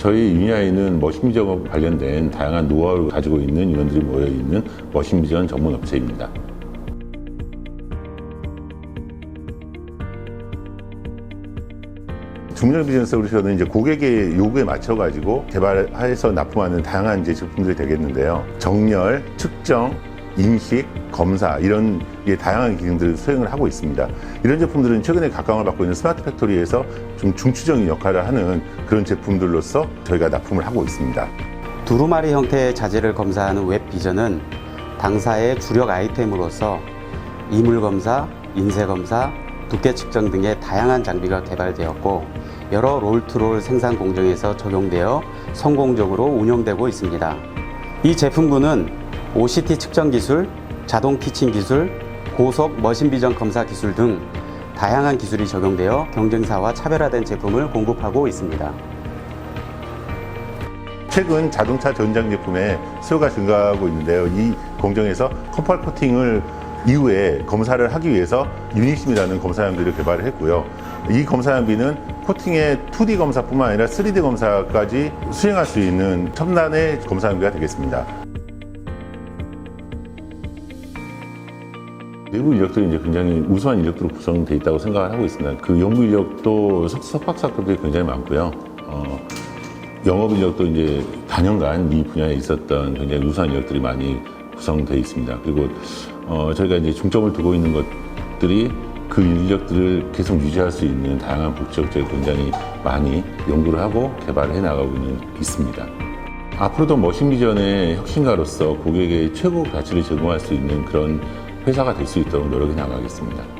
저희 유니아이는 머신 비전 관련된 다양한 노하우를 가지고 있는 인원들이 모여 있는 머신 비전 전문 업체입니다. 중량 비전 솔루션은 이제 고객의 요구에 맞춰가지고 개발해서 납품하는 다양한 이제 제품들이 되겠는데요. 정렬, 측정, 인식, 검사 이런 게 다양한 기능들을 수행을 하고 있습니다. 이런 제품들은 최근에 각광을 받고 있는 스마트 팩토리에서 좀 중추적인 역할을 하는 그런 제품들로서 저희가 납품을 하고 있습니다. 두루마리 형태의 자재를 검사하는 웹 비전은 당사의 주력 아이템으로서 이물 검사, 인쇄 검사, 두께 측정 등의 다양한 장비가 개발되었고 여러 롤투롤 생산 공정에서 적용되어 성공적으로 운영되고 있습니다. 이 제품군은 OCT 측정 기술, 자동 티칭 기술, 고속 머신 비전 검사 기술 등 다양한 기술이 적용되어 경쟁사와 차별화된 제품을 공급하고 있습니다. 최근 자동차 전장 제품의 수요가 증가하고 있는데요. 이 공정에서 컴펄 코팅을 이후에 검사를 하기 위해서 유니심이라는 검사장비를 개발을 했고요. 이 검사장비는 코팅의 2D 검사뿐만 아니라 3D 검사까지 수행할 수 있는 첨단의 검사장비가 되겠습니다. 내부 인력들이 이제 굉장히 우수한 인력들로 구성되어 있다고 생각을 하고 있습니다. 그 연구 인력도 석- 석박사급들이 굉장히 많고요. 어, 영업 인력도 이제 단연간 이 분야에 있었던 굉장히 우수한 인력들이 많이 구성되어 있습니다. 그리고 어, 저희가 이제 중점을 두고 있는 것들이 그 인력들을 계속 유지할 수 있는 다양한 복지역들을 굉장히 많이 연구를 하고 개발을 해 나가고 있는, 있습니다. 앞으로도 머신 비전의 혁신가로서 고객의 최고 가치를 제공할 수 있는 그런 회사가 될 수 있도록 노력해 나가겠습니다.